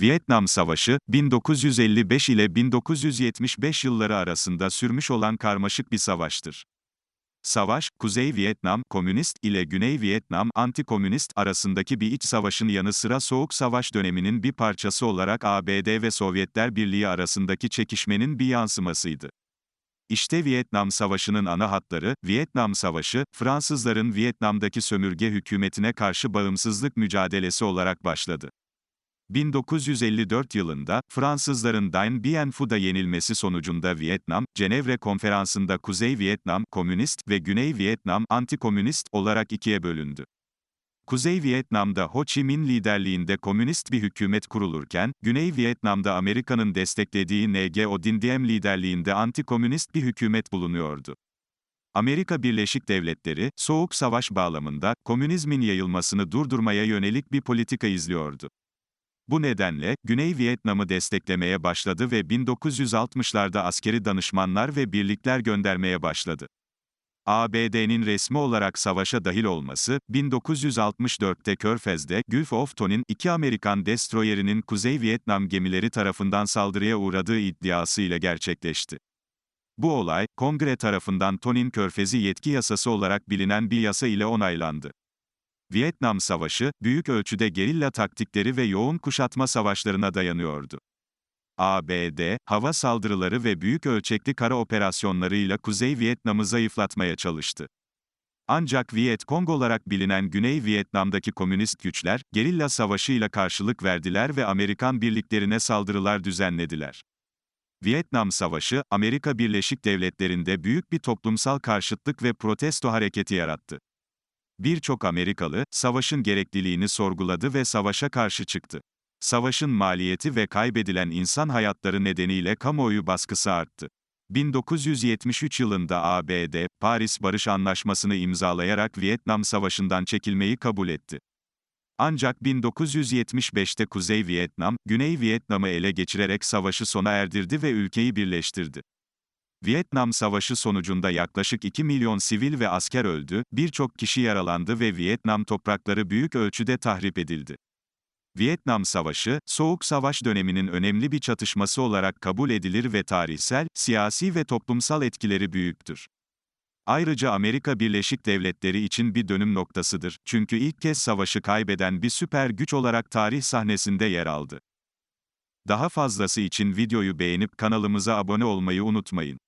Vietnam Savaşı, 1955 ile 1975 yılları arasında sürmüş olan karmaşık bir savaştır. Savaş, Kuzey Vietnam Komünist ile Güney Vietnam Anti-Komünist arasındaki bir iç savaşın yanı sıra Soğuk Savaş döneminin bir parçası olarak ABD ve Sovyetler Birliği arasındaki çekişmenin bir yansımasıydı. İşte Vietnam Savaşı'nın ana hatları, Vietnam Savaşı, Fransızların Vietnam'daki sömürge hükümetine karşı bağımsızlık mücadelesi olarak başladı. 1954 yılında, Fransızların Dien Bien Phu'da yenilmesi sonucunda Vietnam, Cenevre Konferansı'nda Kuzey Vietnam, Komünist ve Güney Vietnam, Anti-Komünist olarak ikiye bölündü. Kuzey Vietnam'da Ho Chi Minh liderliğinde komünist bir hükümet kurulurken, Güney Vietnam'da Amerika'nın desteklediği Ngo Dinh Diem liderliğinde anti-komünist bir hükümet bulunuyordu. Amerika Birleşik Devletleri, Soğuk Savaş bağlamında, komünizmin yayılmasını durdurmaya yönelik bir politika izliyordu. Bu nedenle, Güney Vietnam'ı desteklemeye başladı ve 1960'larda askeri danışmanlar ve birlikler göndermeye başladı. ABD'nin resmi olarak savaşa dahil olması, 1964'te Körfez'de Gulf of Tonkin iki Amerikan destroyerinin Kuzey Vietnam gemileri tarafından saldırıya uğradığı iddiası ile gerçekleşti. Bu olay, Kongre tarafından Tonkin Körfezi Yetki Yasası olarak bilinen bir yasa ile onaylandı. Vietnam Savaşı, büyük ölçüde gerilla taktikleri ve yoğun kuşatma savaşlarına dayanıyordu. ABD, hava saldırıları ve büyük ölçekli kara operasyonlarıyla Kuzey Vietnam'ı zayıflatmaya çalıştı. Ancak Viet Cong olarak bilinen Güney Vietnam'daki komünist güçler, gerilla savaşıyla karşılık verdiler ve Amerikan birliklerine saldırılar düzenlediler. Vietnam Savaşı, Amerika Birleşik Devletleri'nde büyük bir toplumsal karşıtlık ve protesto hareketi yarattı. Birçok Amerikalı, savaşın gerekliliğini sorguladı ve savaşa karşı çıktı. Savaşın maliyeti ve kaybedilen insan hayatları nedeniyle kamuoyu baskısı arttı. 1973 yılında ABD, Paris Barış Anlaşması'nı imzalayarak Vietnam Savaşı'ndan çekilmeyi kabul etti. Ancak 1975'te Kuzey Vietnam, Güney Vietnam'ı ele geçirerek savaşı sona erdirdi ve ülkeyi birleştirdi. Vietnam Savaşı sonucunda yaklaşık 2 milyon sivil ve asker öldü, birçok kişi yaralandı ve Vietnam toprakları büyük ölçüde tahrip edildi. Vietnam Savaşı, Soğuk Savaş döneminin önemli bir çatışması olarak kabul edilir ve tarihsel, siyasi ve toplumsal etkileri büyüktür. Ayrıca Amerika Birleşik Devletleri için bir dönüm noktasıdır, çünkü ilk kez savaşı kaybeden bir süper güç olarak tarih sahnesinde yer aldı. Daha fazlası için videoyu beğenip kanalımıza abone olmayı unutmayın.